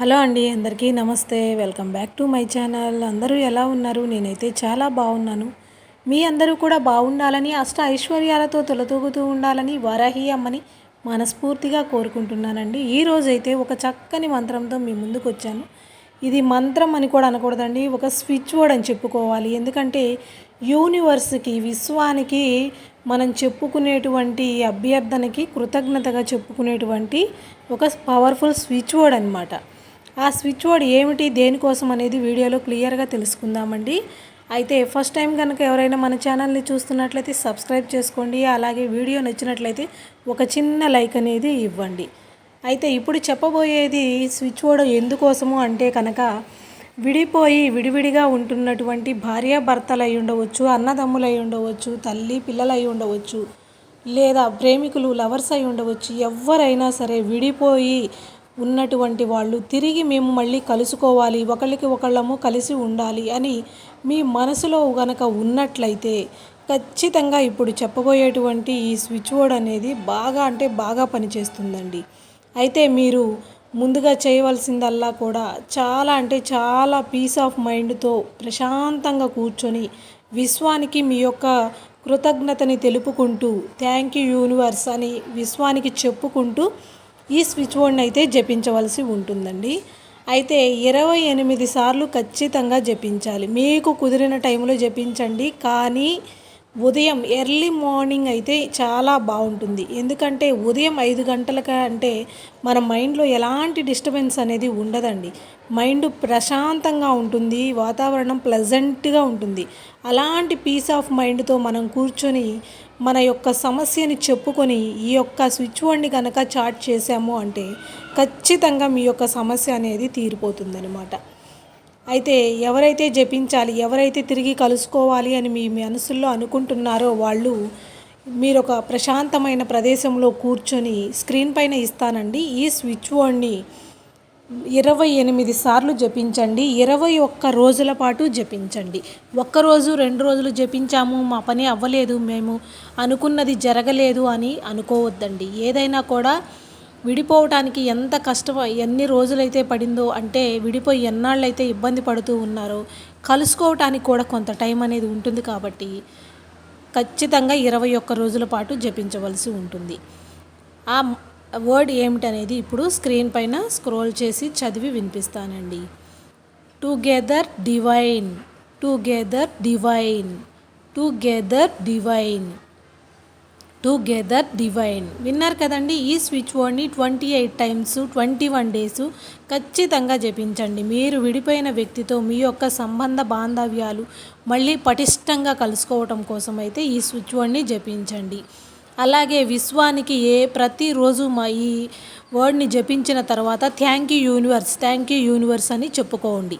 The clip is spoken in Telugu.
హలో అండి అందరికీ నమస్తే. Welcome back to my channel. అందరూ ఎలా ఉన్నారు? నేనైతే చాలా బాగున్నాను. మీ అందరూ కూడా బాగుండాలని అష్ట ఐశ్వర్యాలతో తొలతూగుతూ ఉండాలని వరాహి అమ్మని మనస్ఫూర్తిగా కోరుకుంటున్నానండి. ఈరోజైతే ఒక చక్కని మంత్రంతో మీ ముందుకు వచ్చాను ఇది మంత్రం అని కూడా అనకూడదండి. ఒక స్విచ్ బోర్డ్ అని చెప్పుకోవాలి. ఎందుకంటే యూనివర్స్కి విశ్వానికి మనం చెప్పుకునేటువంటి అభ్యర్థనకి కృతజ్ఞతగా చెప్పుకునేటువంటి ఒక పవర్ఫుల్ స్విచ్ బోర్డ్ అనమాట ఆ స్విచ్ బోర్డ్ ఏమిటి దేనికోసం అనేది వీడియోలో క్లియర్గా తెలుసుకుందామండి. అయితే ఫస్ట్ టైం కనుక ఎవరైనా మన ఛానల్ని చూస్తున్నట్లయితే సబ్స్క్రైబ్ చేసుకోండి. అలాగే వీడియో నచ్చినట్లయితే ఒక చిన్న లైక్ అనేది ఇవ్వండి. అయితే ఇప్పుడు చెప్పబోయేది స్విచ్ బోర్డ్ ఎందుకోసము అంటే కనుక విడిపోయి విడివిడిగా ఉంటున్నటువంటి భార్యాభర్తలు అయి ఉండవచ్చు అన్నదమ్ములు అయి ఉండవచ్చు తల్లి పిల్లలు అయి ఉండవచ్చు లేదా ప్రేమికులు లవర్స్ అయి ఉండవచ్చు ఎవరైనా సరే విడిపోయి ఉన్నటువంటి వాళ్ళు తిరిగి మేము మళ్ళీ కలుసుకోవాలి ఒకళ్ళకి ఒకళ్ళము కలిసి ఉండాలి అని మీ మనసులో గనక ఉన్నట్లయితే ఖచ్చితంగా ఇప్పుడు చెప్పబోయేటువంటి ఈ స్విచ్ బోర్డ్ అనేది బాగా అంటే బాగా పనిచేస్తుందండి. అయితే మీరు ముందుగా చేయవలసిందల్లా కూడా చాలా అంటే చాలా పీస్ ఆఫ్ మైండ్తో ప్రశాంతంగా కూర్చొని విశ్వానికి మీ యొక్క కృతజ్ఞతని తెలుపుకుంటూ థ్యాంక్ యూ యూనివర్స్ అని విశ్వానికి చెప్పుకుంటూ ఈ స్విచ్ బోర్డ్ని అయితే జపించవలసి ఉంటుందండి. అయితే ఇరవై ఎనిమిది సార్లు ఖచ్చితంగా జపించాలి. మీకు కుదిరిన టైంలో జపించండి. కానీ ఉదయం ఎర్లీ మార్నింగ్ అయితే చాలా బాగుంటుంది. ఎందుకంటే ఉదయం ఐదు గంటలక అంటే మన మైండ్లో ఎలాంటి డిస్టర్బెన్స్ అనేది ఉండదండి. మైండ్ ప్రశాంతంగా ఉంటుంది వాతావరణం ప్లెజెంట్గా ఉంటుంది. అలాంటి పీస్ ఆఫ్ మైండ్తో మనం కూర్చొని మన యొక్క సమస్యని చెప్పుకొని ఈ యొక్క స్విచ్ బోర్డ్ని కనుక చాట్ చేసాము అంటే ఖచ్చితంగా మీ యొక్క సమస్య అనేది తీరిపోతుందనమాట అయితే ఎవరైతే జపించాలి ఎవరైతే తిరిగి కలుసుకోవాలి అని మీ మనసుల్లో అనుకుంటున్నారో వాళ్ళు మీరు ఒక ప్రశాంతమైన ప్రదేశంలో కూర్చొని స్క్రీన్ పైన ఇస్తానండి. ఈ స్విచ్ బోర్డ్ని ఇరవై ఎనిమిది సార్లు జపించండి. ఇరవై ఒక్క రోజుల పాటు జపించండి. ఒక్కరోజు రెండు రోజులు జపించాము మా పని అవ్వలేదు మేము అనుకున్నది జరగలేదు అని అనుకోవద్దండి. ఏదైనా కూడా విడిపోవటానికి ఎంత కష్టం ఎన్ని రోజులైతే పడిందో అంటే విడిపోయి ఎన్నాళ్ళైతే ఇబ్బంది పడుతూ ఉన్నారో కలుసుకోవటానికి కూడా కొంత టైం అనేది ఉంటుంది కాబట్టి ఖచ్చితంగా ఇరవై ఒక్క రోజుల పాటు జపించవలసి ఉంటుంది. ఆ వర్డ్ ఏమిటనేది ఇప్పుడు స్క్రీన్ పైన స్క్రోల్ చేసి చదివి వినిపిస్తానండి. Together divine together divine together divine. Together divine. విన్నారు కదండి ఈ switch వర్డ్ని twenty eight times twenty one days ఖచ్చితంగా జపించండి. మీరు విడిపోయిన వ్యక్తితో మీ యొక్క సంబంధ బాంధవ్యాలు మళ్ళీ పటిష్టంగా కలుసుకోవటం కోసం అయితే ఈ స్విచ్ వర్డ్ని జపించండి. అలాగే విశ్వానికి ఏ ప్రతిరోజు మా ఈ వర్డ్ని జపించిన తర్వాత thank you universe thank you universe అని చెప్పుకోండి.